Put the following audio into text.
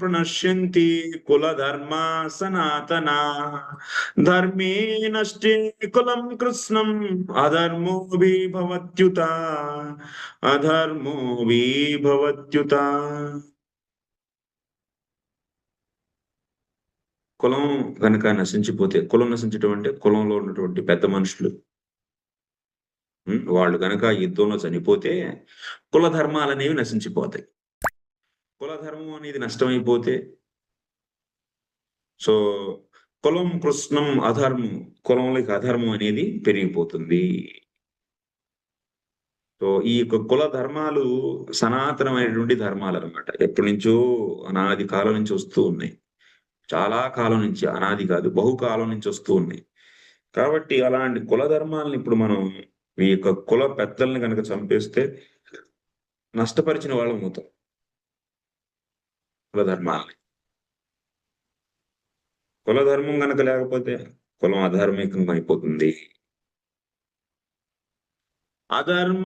ప్రణశ్యంతి కుల ధర్మ సనాతన ధర్మే నష్టే కులం కృష్ణం అధర్మో భవత్యుత అధర్మో భవత్యుత కులం కనుక నశించిపోతే కులం నశించడం అంటే కులంలో ఉన్నటువంటి పెద్ద మనుషులు. వాళ్ళు కనుక యుద్ధంలో చనిపోతే కుల ధర్మాలు అనేవి నశించిపోతాయి. కుల ధర్మం అనేది నష్టమైపోతే సో కులం కృష్ణం అధర్మం కులంలోకి అధర్మం అనేది పెరిగిపోతుంది. సో ఈ యొక్క కుల ధర్మాలు సనాతనమైనటువంటి ధర్మాలు అనమాట ఎప్పటి నుంచో అనాది కాలం నుంచి వస్తూ ఉన్నాయి. చాలా కాలం నుంచి అనాది కాదు బహుకాలం నుంచి వస్తూ ఉన్నాయి. కాబట్టి అలాంటి కుల ధర్మాలను ఇప్పుడు మనం ఈ యొక్క కుల పెద్దల్ని కనుక చంపేస్తే నష్టపరిచిన వాళ్ళం అవుతాం. కులధర్మాలని కులధర్మం కనుక లేకపోతే కులం అధార్మికం అయిపోతుంది. అధర్మ